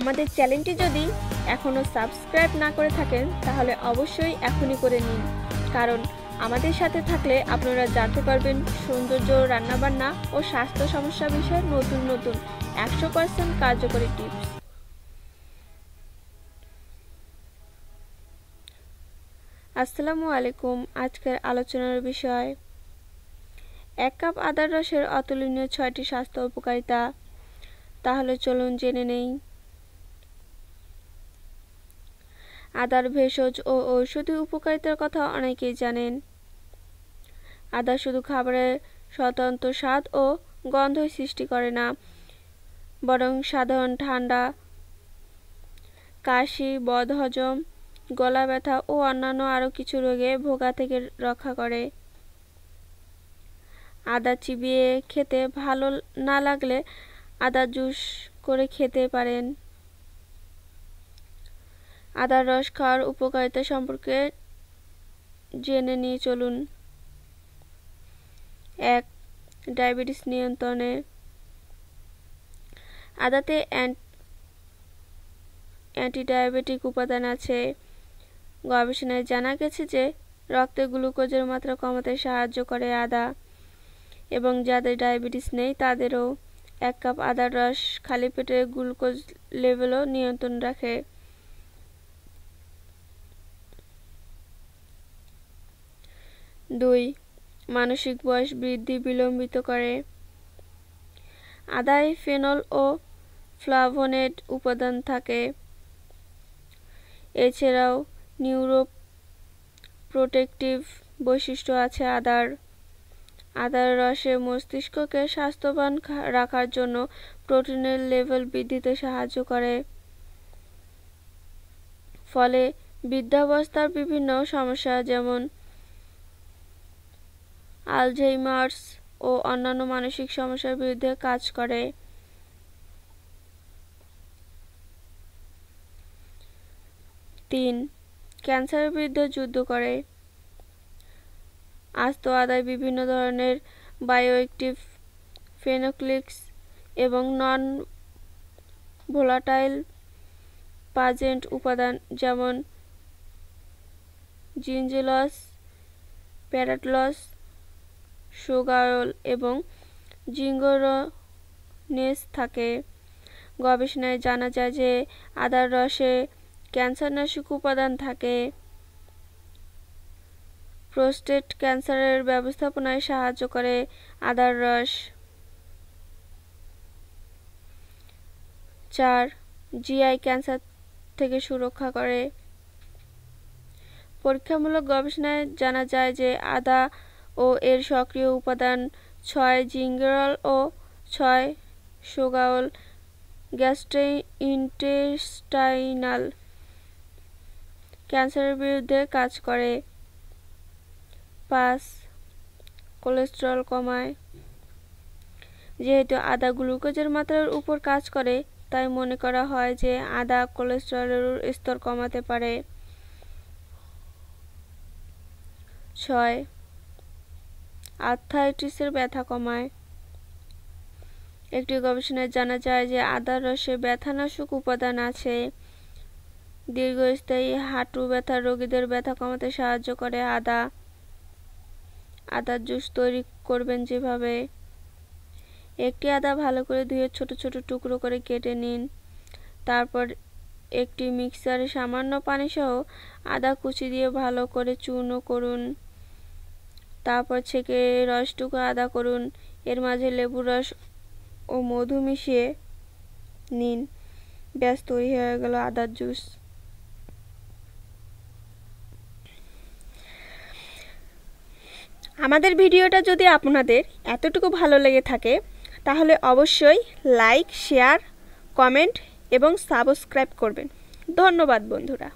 আমাদের চ্যানেলটি যদি এখনও সাবস্ক্রাইব না করে থাকেন, তাহলে অবশ্যই এখনই করে নিন। কারণ আমাদের সাথে থাকলে আপনারা জানতে পারবেন সৌন্দর্য, রান্নাবান্না ও স্বাস্থ্য সমস্যা বিষয়ে নতুন নতুন একশো পার্সেন্ট কার্যকরী টিপস। আসসালামু আলাইকুম। আজকের আলোচনার বিষয়, এক কাপ আদার রসের অতুলনীয় ছয়টি স্বাস্থ্য উপকারিতা। তাহলে চলুন জেনে নেই। আদার ভেষজ ও ঔষধি উপকারিতার কথা অনেকেই জানেন। আদা শুধু খাবারের স্বতন্ত্র স্বাদ ও গন্ধই সৃষ্টি করে না, বরং সাধারণ ঠান্ডা, কাশি, বদহজম, গলা ব্যথা ও অন্যান্য আরও কিছু রোগে ভোগা থেকে রক্ষা করে। আদা চিবিয়ে খেতে ভালো না লাগলে আদা জুস করে খেতে পারেন। আদার রস খাওয়ার উপকারিতা সম্পর্কে জেনে নিয়ে চলুন। এক, ডায়াবেটিস নিয়ন্ত্রণে। আদাতে অ্যান্টিডায়াবেটিক উপাদান আছে। গবেষণায় জানা গেছে যে, রক্তে গ্লুকোজের মাত্রা কমাতে সাহায্য করে আদা এবং যাদের ডায়াবেটিস নেই, তাদেরও এক কাপ আদার রস, খালি পেটে গ্লুকোজ লেভেলও নিয়ন্ত্রণ রাখে। দুই, মানসিক বয়স বৃদ্ধি বিলম্বিত করে। আদায় ফেনল ও ফ্লাভোনেড উপাদান থাকে। এছাড়াও নিউরো প্রোটেকটিভ বৈশিষ্ট্য আছে আদার। আদার রসে মস্তিষ্ককে স্বাস্থ্যবান রাখার জন্য প্রোটিনের লেভেল বৃদ্ধিতে সাহায্য করে। ফলে বৃদ্ধাবস্থার বিভিন্ন সমস্যা যেমন আলঝেইমার্স ও অন্যান্য মানসিক সমস্যার বিরুদ্ধে কাজ করে। তিন, ক্যান্সারের বিরুদ্ধে যুদ্ধ করে। আস্ত আদায় বিভিন্ন ধরনের বায়োএক্টিভ ফেনোক্লিক্স এবং নন ভোলাটাইল পাজেন্ট উপাদান যেমন জিঞ্জেলস প্যারাটলস সুগারল এবং জিঙ্গোরনেস থাকে। গবেষণায় জানা যায় যে আদার রসে ক্যান্সারনাশক উপাদান থাকে। প্রোস্টেট ক্যান্সারের ব্যবস্থাপনায় সাহায্য করে আদার রস। চার, জিআই ক্যান্সার থেকে সুরক্ষা করে। পরীক্ষামূলক গবেষণায় জানা যায় যে আদা ও এর সক্রিয় উপাদান ছয় জিঙ্গেরল ও ছয় সুগাওল গ্যাস্ট্রেইন্টেস্টাইনাল ক্যান্সারের বিরুদ্ধে কাজ করে। পাঁচ, কোলেস্টেরল কমায়। যেহেতু আদা গ্লুকোজের মাত্রার উপর কাজ করে, তাই মনে করা হয় যে আদা কোলেস্টেরলের স্তর কমাতে পারে। ছয় আর্থাইটিসের ব্যথা কমায়। একটি গবেষণায় জানা যায় যে আদার রসে ব্যথানাশক উপাদান আছে। দীর্ঘস্থায়ী হাঁটু ব্যথা রোগীদের ব্যথা কমাতে সাহায্য করে আদা। আদার জুস তৈরি করবেন যেভাবে। একটি আদা ভালো করে ধুয়ে ছোট ছোট টুকরো করে কেটে নিন। তারপর একটি মিক্সারে সামান্য পানি সহ আদা কুচি দিয়ে ভালো করে চূর্ণ করুন। তারপর ছেঁকে রসটুকু আদা করুন। এর মাঝে লেবু রস ও মধু মিশিয়ে নিন। ব্যাস, তৈরি হয়ে গেল আদার জুস। আমাদের ভিডিওটা যদি আপনাদের এতটুকু ভালো লেগে থাকে, তাহলে অবশ্যই লাইক, শেয়ার, কমেন্ট এবং সাবস্ক্রাইব করবেন। ধন্যবাদ, বন্ধুরা।